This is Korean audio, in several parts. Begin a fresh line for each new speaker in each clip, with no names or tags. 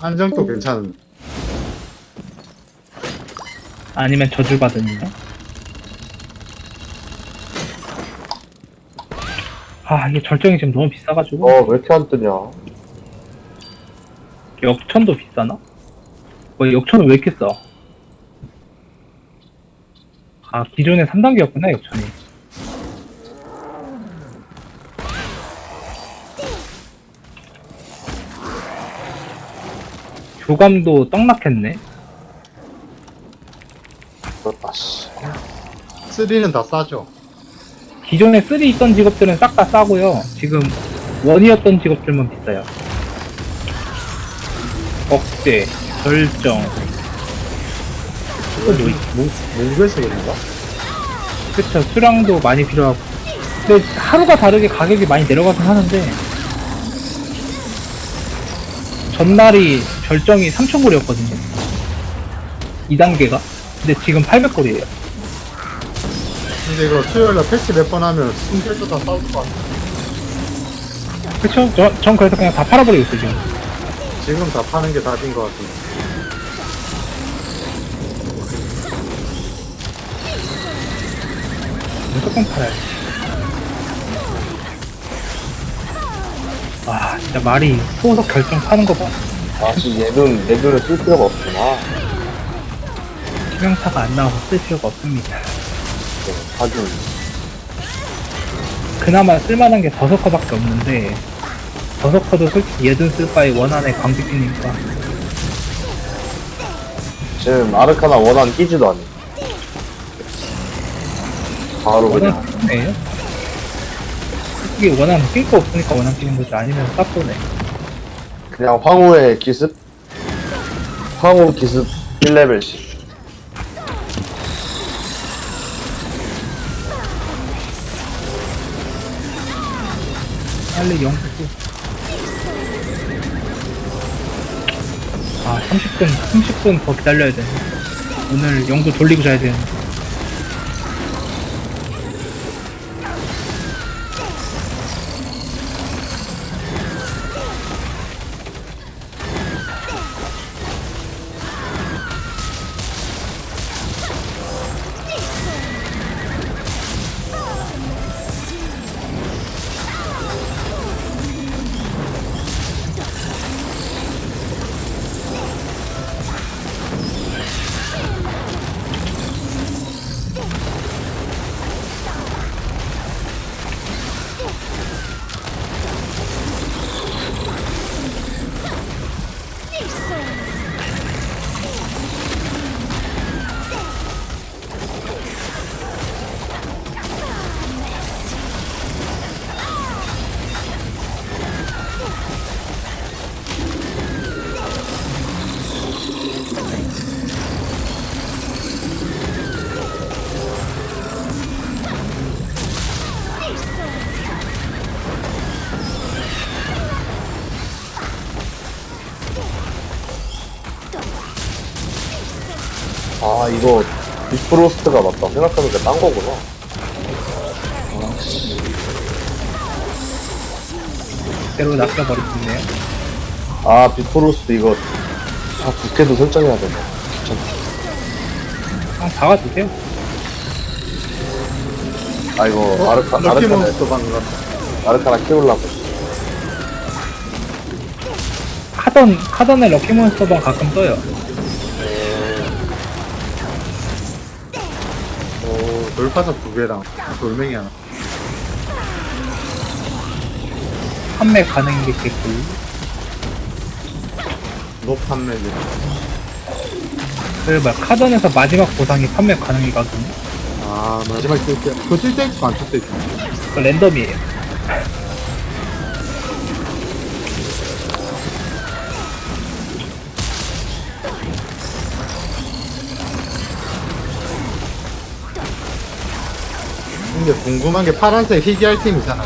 안정도 괜찮은.
아니면 저주받으니요? 아 이게 절정이 지금 너무 비싸가지고
어, 왜 이렇게 안 뜨냐?
역천도 비싸나? 뭐 역천은 왜 이렇게 싸? 아 기존에 3단계였구나 역천이 교감도 떡락했네
그렇다, 씨.
3는 다 싸죠.
기존에 3 있던 직업들은 싹 다 싸고요. 지금 원이었던 직업들만 비싸요. 억제, 결정,
이거 뭐, 뭐, 몽골에서 그런가?
그쵸. 수량도 많이 필요하고. 근데 하루가 다르게 가격이 많이 내려가긴 하는데, 전날이 결정이 3,000골이었거든요. 2단계가. 근데 지금 800골이에요.
근데 이거 수요일날 패치 몇 번 하면 승패도 다 싸울 것 같아.
그쵸? 저, 전 그래서 그냥 다 팔아버리고 있어요, 지금.
지금 다 파는 게 답인 것 같은데.
무조건 팔아요. 와, 진짜 말이 소속 결정 파는 거 봐.
아, 지금 얘는, 내 눈에 쓸 필요가 없구나.
투명타가 안 나와서 쓸 필요가 없습니다.
네, 하긴.
그나마 쓸만한 게 버서커밖에 없는데, 버서커도 솔직히 얘든 쓸 바에 원안에 광직기니까.
지금 아르카나 원한 끼지도 않네. 바로 그냥.
원안 끼네요? 솔직히 원안 낄거 없으니까 원안 끼는 거지. 아니면 쌉도네.
그냥 황후의 기습? 황후 기습 1레벨씩.
빨리 영국 아 30분 30분 더 기다려야 돼 오늘 영도 돌리고 자야 되는데
아, 이거 비프로스트가 맞다. 생각해보니까 딴 거구나.
그대로 낚여버리겠네요
아, 비프로스트 이거 다 부캐도 설정해야 된다. 귀찮다.
그냥 박아주세요
아, 이거
어?
아르카, 아르카나,
럭키몬스터 방금.
아르카나 키우려고.
카던 카던의 럭키몬스터방 가끔 떠요
돌파석 두 개랑 돌멩이 하나.
판매 게 개꿀
높았네, 이제.
막 카던에서 마지막 보상이 판매 가능이거든요
아, 마지막 뜰 때. 그거 뜰때 있고 안뜰때 있고.
그 랜덤이에요
근데 궁금한 게 파란색 희귀할 팀이잖아.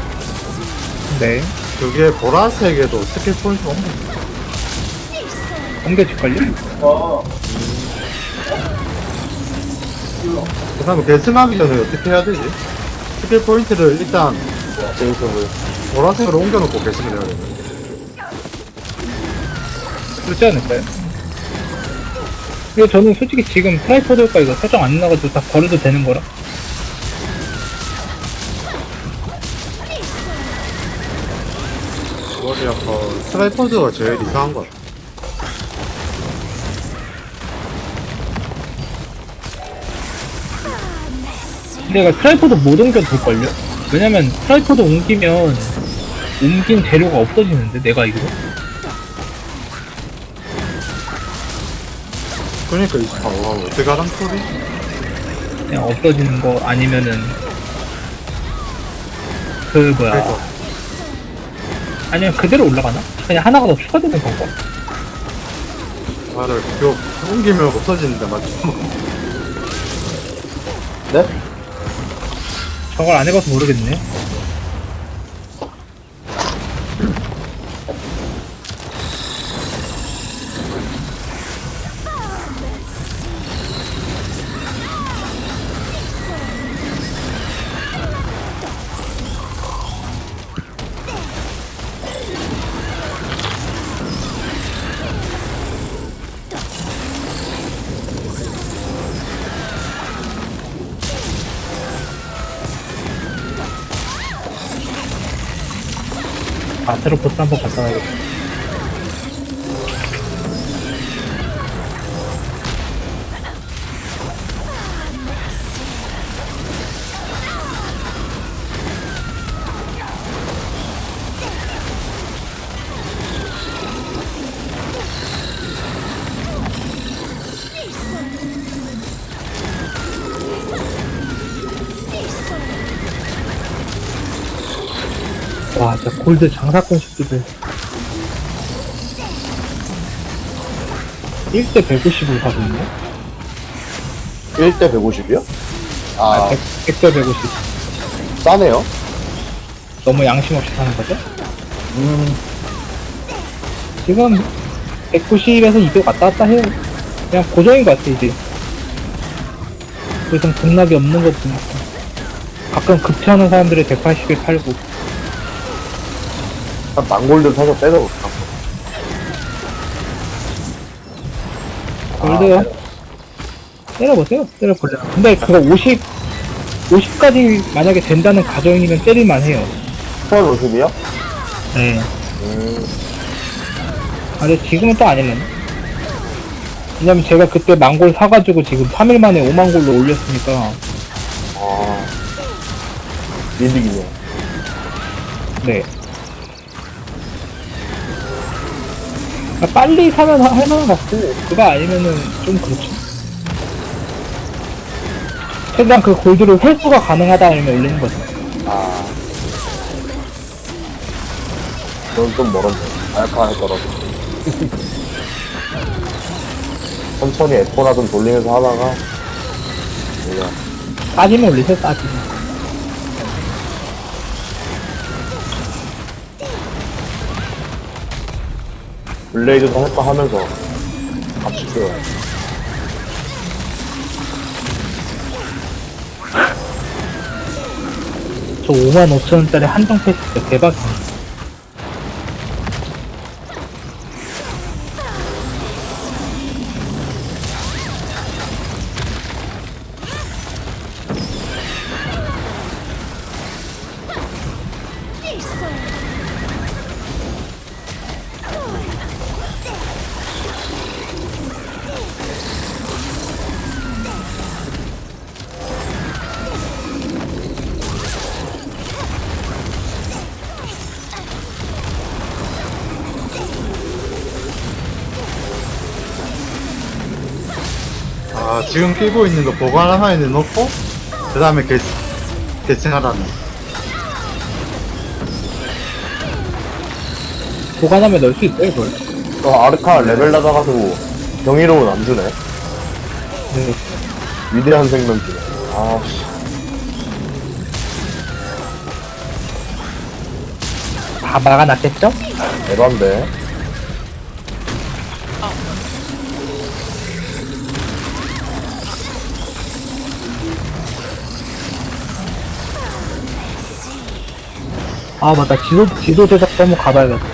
네
그게 보라색에도 스킬 포인트가 없는 거야.
옮겨질걸요?
그 다음에 계승하기 전에 어떻게 해야 되지? 스킬 포인트를 일단
재밌어 보여.
보라색으로 옮겨놓고 계승을 해야 돼.
그렇지 않을까요? 근데 저는 솔직히 지금 트라이포드 효과 이거 설정 안 나가지고 다 버려도 되는 거라
아파. 트라이포드가 제일 이상한 것 같아.
이거 트라이포드 못 옮겨도 될걸요? 왜냐면 트라이포드 옮기면 옮긴 재료가 없어지는데 내가 이거
그러니까 이 아, 와, 어떻게 하란 소리?
그냥 없어지는 거 아니면은 그 뭐야
그래서
아니면 그대로 올라가나? 그냥 하나가 더 추가되는 건가?
말을 교 옮기면 없어지는데 맞죠?
네?
저걸 안 해봐서 모르겠네 아트로포스 한번 갔다 와야겠다 진짜 골드 장사건 식구들 1대 150으로 가고 있네
1대 150이요? 아,
100, 대 150.
싸네요.
너무 양심 없이 사는 거죠?
음,
지금 190에서 200 왔다 갔다 해요. 그냥 고정인 것 같아, 이제. 더 이상 등락이 없는 거 보니까. 가끔 급퇴하는 사람들이 180에 팔고.
한 망골드 사서 때려볼까?
골드요? 때려보세요. 때려볼래. 근데 그거 50, 50까지 만약에 된다는 가정이면 때릴만 해요.
스폰 50이요?
네.
음,
아, 근데 지금은 또 아니면. 왜냐면 제가 그때 망골 사가지고 지금 3일 만에 5만 골로 올렸으니까.
아, 이득이네.
네. 그러니까 빨리 사면 하- 할 만한 것 같고, 그거 아니면은 좀 그렇죠. 최대한 그 골드를 회수가 가능하다 아니면 올리는 거죠.
아. 그건 좀 멀었네. 알카할 거라서. 천천히 에코나 좀 돌리면서 하다가, 그냥,
싸지면 올리세요, 싸지면.
블레이드도 할거 하면서, 같이 뛰어요.
저 5만 5천원짜리 한정 패스 대박이네.
아, 지금 끼고 있는 거 보관 하나에 넣고, 그 다음에 개, 개칭하라는.
보관하면 넣을 수 있어요, 그걸.
저 아르카 레벨 낮아가지고, 경이로운 안 주네.
네.
위대한 생명 주네. 아, 씨.
다 막아놨겠죠?
에반데.
아, 맞다. 지도, 지도 제작도 한번 가봐야겠다.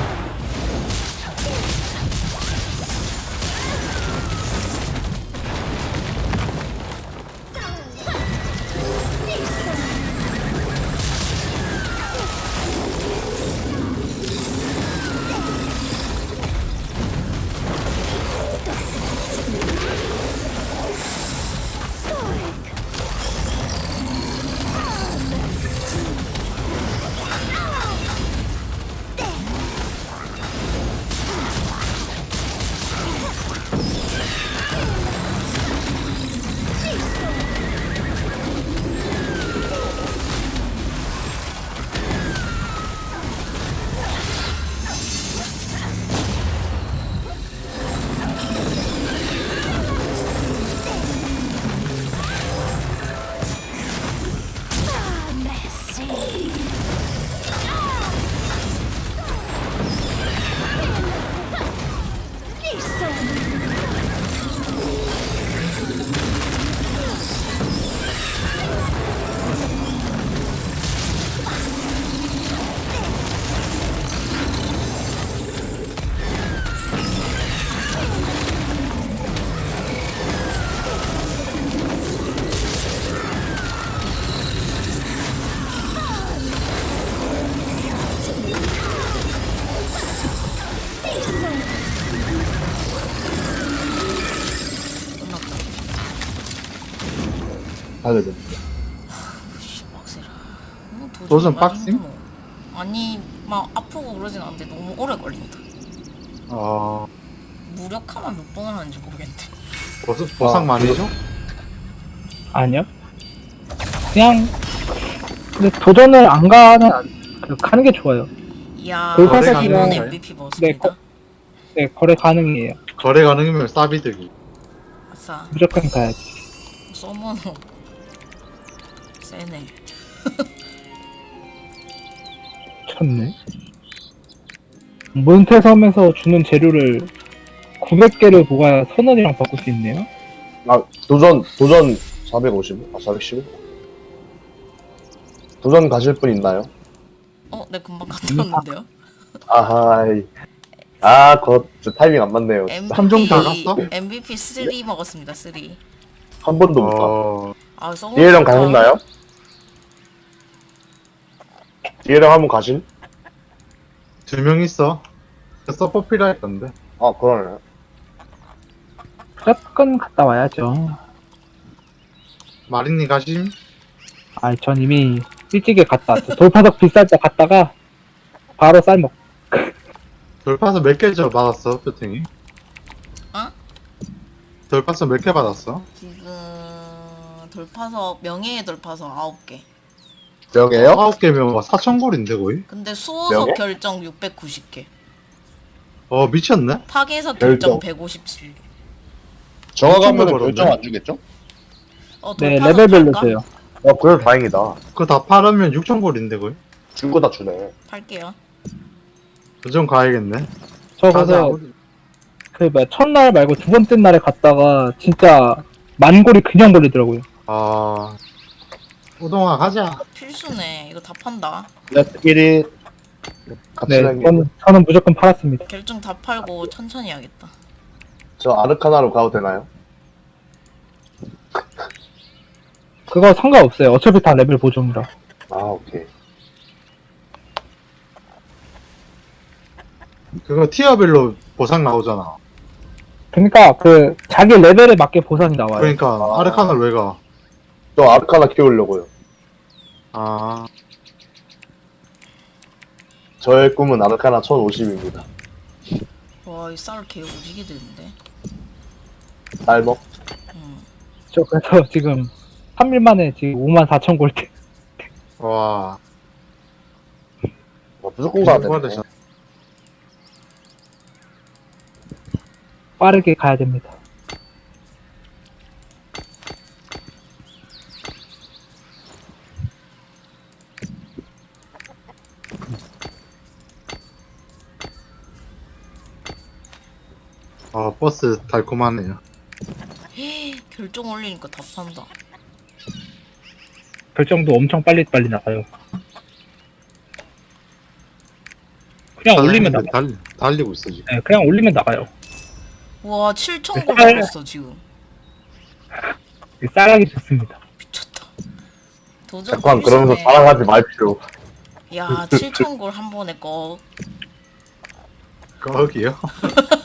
하게 됩니다.
씨 빡세라. 뭐 도저히
도전 빡심?
힘들어. 아니 막 아프고 그러진 않는데 너무 오래 걸린다.
어,
무력화만 몇 번을 하는지 모르겠네.
보상, 보상
아,
많이 줘?
아니요. 그냥 근데 도전을 안 가는 안- 그 가는 게 좋아요.
이야,
돌파석이랑-
이번 MVP
네,
먹었습니다.
거- 네 거래 가능해요.
거래 가능하면 싸비들기.
아싸,
무조건 가야지.
서머너 세네.
쳤네. 몬테섬에서 주는 재료를 900개를 모아야 선 원이랑 바꿀 수 있네요.
아, 도전, 도전 450? 아, 415? 도전 가실 분 있나요?
어, 내 금방 갔다 왔는데요.
아하이. 아, 거, 저 타이밍 안 맞네요.
삼종 다 갔어?
MVP 3 먹었습니다. 3.
한 번도 못 가.
어,
아, 서머.
디에랑 가셨나요? 디에랑 한번 가실?
두 명 있어. 서포 필요했던데.
아, 그러네.
무조건 갔다 와야죠.
마린이 가심?
아이, 전 이미 일찍이 갔다 왔죠. 돌파석 비쌀 때 갔다가 바로 쌀 먹.
돌파서 몇개줘 받았어, 표팅이?
어?
돌파서 몇 개 받았어?
지금 돌파석 명예의 돌파석 9개.
명예요?
아홉 개면 4천 골인데 거의?
근데 수호석
명예?
결정 690개.
어 미쳤네?
파괴석
결정.
결정 157개.
정확하면
엄청
결정 안 주겠죠?
어,
네,
돌파석
레벨별로
팔까?
줘요.
어, 그래 다행이다.
그거 다 팔으면 6천 골인데 거의?
준 거 다 주네.
팔게요.
그좀 가야겠네.
저. 가서 그 뭐야 첫날 말고 두 번째 날에 갔다가 진짜 만골이 그냥 걸리더라고요.
아 우동아 가자.
필수네. 이거 다 판다.
렛끼리 같이
네, 저는, 저는 무조건 팔았습니다.
결정 다 팔고 천천히 해야겠다.
저 아르카나로 가도 되나요?
그거 상관없어요. 어차피 다 레벨 보정이라.
아, 오케이.
그거 티어별로 보상 나오잖아.
그러니까 그 자기 레벨에 맞게 보상이 나와요.
그러니까
아.
아르카나를 왜 가?
저 아르카나 키우려고요.
아
저의 꿈은 아르카나 1050입니다.
와, 이 쌀 개 오지게 되는데.
쌀먹?
음.
저 그래서 지금 3일 만에 지금 5만 4천 골드
와.
어, 무조건 가야 되네.
되잖아.
빠르게 가야 됩니다.
아 버스 달콤하네요.
결정 올리니까 다 판다.
결정도 엄청 빨리 빨리 나가요. 그냥 올리면 나가.
달리, 달리고 있어 지금.
네, 그냥 올리면 나가요.
와, 7천 골
쌀.
벌었어, 지금.
싸가기 좋습니다.
미쳤다. 도전
잠깐 그러면서
필수네.
자랑하지 마십시오.
야, 7천 골 한 번에 꺼.
거기요?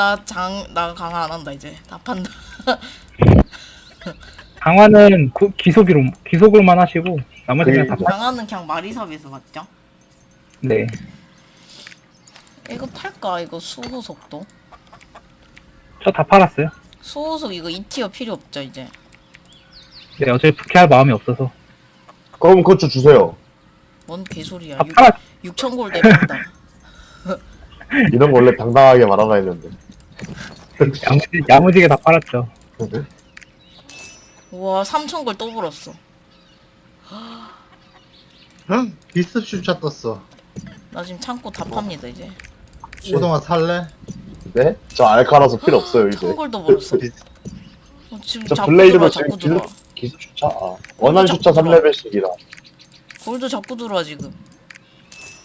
나 장, 나 강화 안 한다, 이제. 다 판다.
강화는 그 기속으로 기속으로만 하시고 나머지는 다
그게
팔.
강화는 그냥 마리삽에서 맞죠?
네.
이거 팔까, 이거 수호석도?
저 다 팔았어요.
수호석 이거 2티어 필요 없죠, 이제.
네, 어차피 부캐할 마음이 없어서
그럼 좀 주세요.
뭔 개소리야.
다 팔았.
6천 골 내준다.
이런 거 원래 당당하게 말하라 했는데.
야무지, 야무지게 다 팔았죠.
우와, 3천 골또 벌었어.
응? 비스 슈차 떴어.
나 지금 창고 다 팝니다, 이제.
우동아 살래?
네? 저 알카라서 필요 없어요, 이제.
천 골도 벌었어.
비-
어, 지금
저
자꾸
블레이드로
들어와,
지금
자꾸 들어와.
기수 주차? 아. 원한 주차
자꾸
3레벨씩이라.
골도 자꾸 들어와, 지금.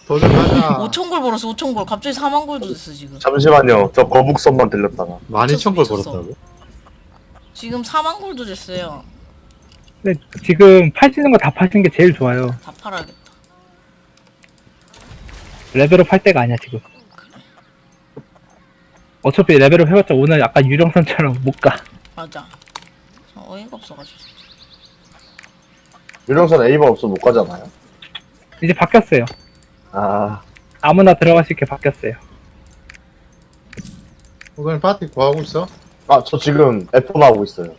도전 가자.
5천 골 벌었어, 5천 골. 갑자기 4만 골도 됐어, 지금.
잠시만요. 저 거북선만 들렸다가.
많이
미쳤어,
천골
미쳤어.
벌었다고?
지금 4만 골도 됐어요.
근데 지금 팔지는 거 다 파시는 게 제일 좋아요.
다 팔아야겠다.
레벨업 할 때가 아니야 지금. 어차피 레벨업 해봤자 오늘 약간 유령선처럼 못 가.
맞아. 저 어이가 없어가지고.
유령선 A번 없으면 못 가잖아요.
이제 바뀌었어요.
아,
아무나 들어갈 수 있게 바뀌었어요.
오늘 파티 구하고 있어?
아, 저 지금 F 나오고 있어요.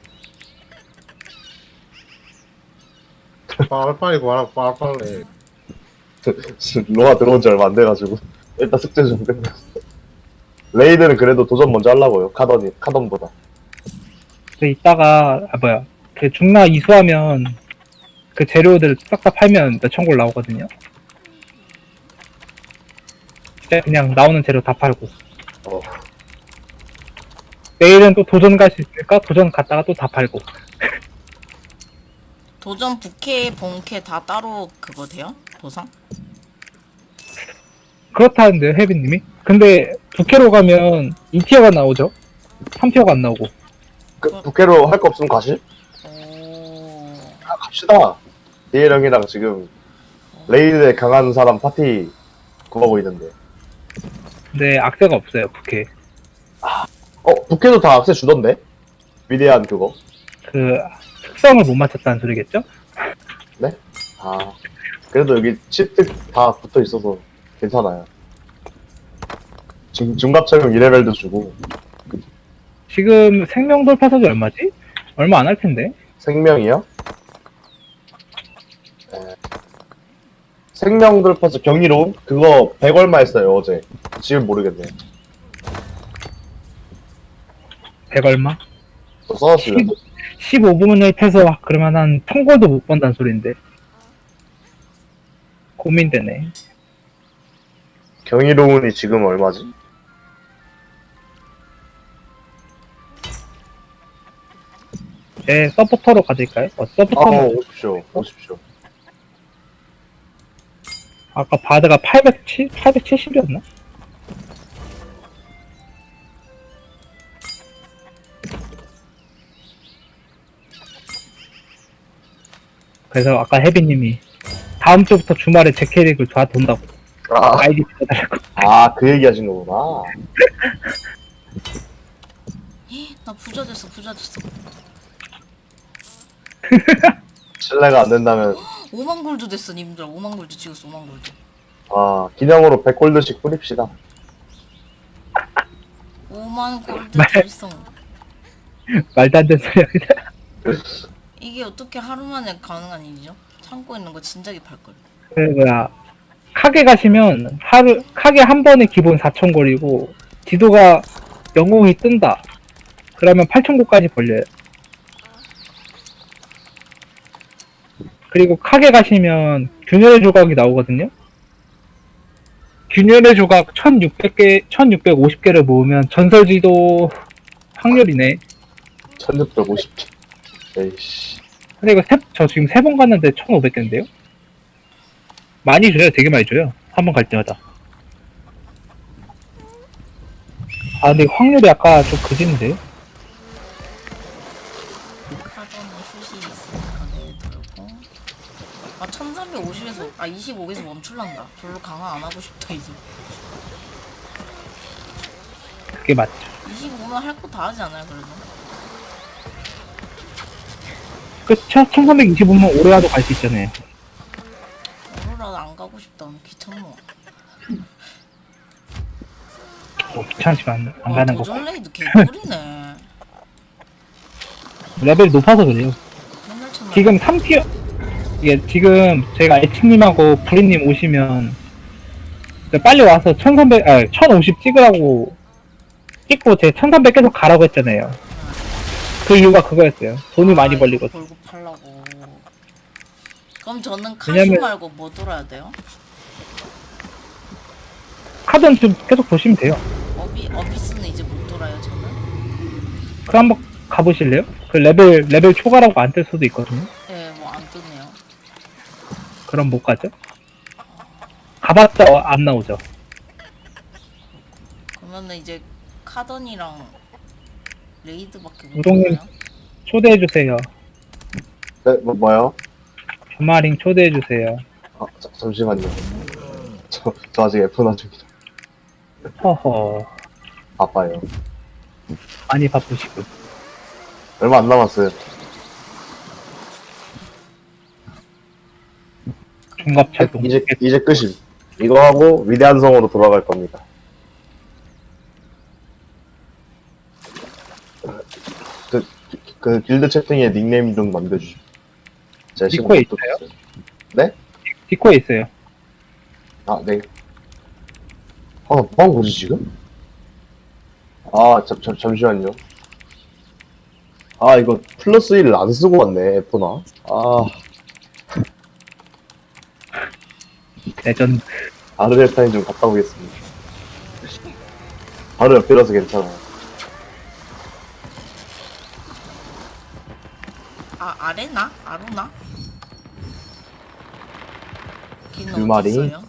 빨리빨리 구하라 빨리빨리
로아 들어온 지 얼마 안 돼가지고 일단 숙제 좀 끝냈어. 레이드는 그래도 도전 먼저 하려고요. 카던이 카던보다.
그래서 이따가 아 뭐야 그 중나 이수하면 그 재료들 싹 다 팔면 몇 천 골 나오거든요. 그냥 나오는 재료 다 팔고.
어.
내일은 또 도전 갈 수 있을까? 도전 갔다가 또 다 팔고.
도전 부캐, 본캐 다 따로 그거 돼요? 보상?
그렇다는데요, 혜빈님이? 근데 부캐로 가면 2티어가 나오죠? 3티어가 안 나오고.
그, 부캐로 할 거 없으면 가실?
오.
아, 갑시다. 디엘 형이랑 지금 레이드에 강한 사람 파티 구하고 있는데.
근데 악세가 없어요, 부캐.
어, 부캐도 다 악세 주던데? 위대한 그거.
그 특성을 못 맞췄다는 소리겠죠?
아, 그래도 여기 칩득 다 붙어 있어서 괜찮아요. 중, 중갑 착용 2레벨도 주고,
지금 생명 돌파석이 얼마지? 얼마 안 할 텐데.
생명이요? 생명 돌파서 경이로움? 그거 100 얼마 했어요, 어제. 지금 모르겠네.
100 얼마?
저 써놨어요.
15분을 패서 그러면 한 통골도 못 번다는 소린데. 고민되네.
경이로움이 지금 얼마지?
제 서포터로 가질까요? 어,
아,
서포터는
오십시오, 오십시오.
아까 바드가 807, 870이었나? 그래서 아까 혜빈님이 다음 주부터 주말에 제 캐릭을 다 돈다고
아,
아이디 빌려달라고
아, 그 얘기 하신 거구나.
나 부자 됐어, 부자 됐어.
신뢰가 안 된다면,
5만 골드 됐어, 님들. 5만 골드 찍었어, 5만 골드.
아, 기념으로 100골드씩 뿌립시다.
5만 골드
말-
달성.
말도 안 되는 소리야 그냥
이게 어떻게 하루 만에 가능한 일이죠? 참고 있는 거 진작에 팔걸.
그 뭐야 카게 가시면 하루 카게 한 번에 기본 4천 골이고 지도가 영웅이 뜬다 그러면 8천 골까지 벌려요 그리고 카게 가시면 균열의 조각이 나오거든요 균열의 조각 1600개 1650개를 모으면 전설지도 확률이네
1650개. 에이씨.
근데 이거 세, 저 지금 세 번 갔는데 1500개인데요? 많이 줘요 되게 많이 줘요 한 번 갈 때마다 아 근데 확률이 아까 좀 그지인데
아, 25에서 멈출란다. 별로 강화 안 하고 싶다, 이제.
그게 맞죠
25면 할거 다 하지 않아요, 그래도?
그쵸? 1325면 오래라도 갈 수 있잖아요
오로라 안 가고 싶다. 귀찮노.
뭐 귀찮지만 안, 안
와,
가는 거
도전 레이드 개꿀이네.
레벨이 높아서 그래요
맨날 천만.
지금 3티어 이게 지금 저희가 애칭님하고 브리님 오시면 이제 빨리 와서 1300, 아, 1050 찍으라고 찍고 제 1300 계속 가라고 했잖아요 그 이유가 그거였어요 돈이 많이 벌리거든
벌고 팔라고. 그럼 저는 카시
왜냐면-
말고 뭐 돌아야 돼요?
카드는 좀 계속 보시면 돼요
어비 어비스는 이제 못 돌아요, 저는.
그 한번 가보실래요? 그 레벨 레벨 초과라고 안 뜰 수도 있거든요. 그럼 못 가죠. 가봤자 어, 안 나오죠.
그러면은 이제 카던이랑 레이드밖에 못
우동님.
돌아요.
초대해 주세요.
네, 뭐, 뭐요?
주마링 초대해 주세요.
아, 자, 잠시만요. 저, 저 아직 F 나 중이라
허허
바빠요.
많이 바쁘시고.
얼마 안 남았어요.
중갑 차동.
이제 이제 끝임. 이거 하고 위대한 성으로 돌아갈 겁니다. 그, 그 길드 채팅에 닉네임 좀 남겨주시오. 제가 시간
디코에
또 있어요? 네?
디코에 있어요.
아, 네. 아, 뭐 하는 거지, 지금? 아, 잠, 잠, 잠시만요. 아, 이거 플러스 1을 안 쓰고 왔네, 에포나. 아,
레전드.
아르헨타인 좀 갔다 오겠습니다. 바로 옆이라서 괜찮아요.
아 아레나? 아루나? 걔는
두 마리.
어디 있어요?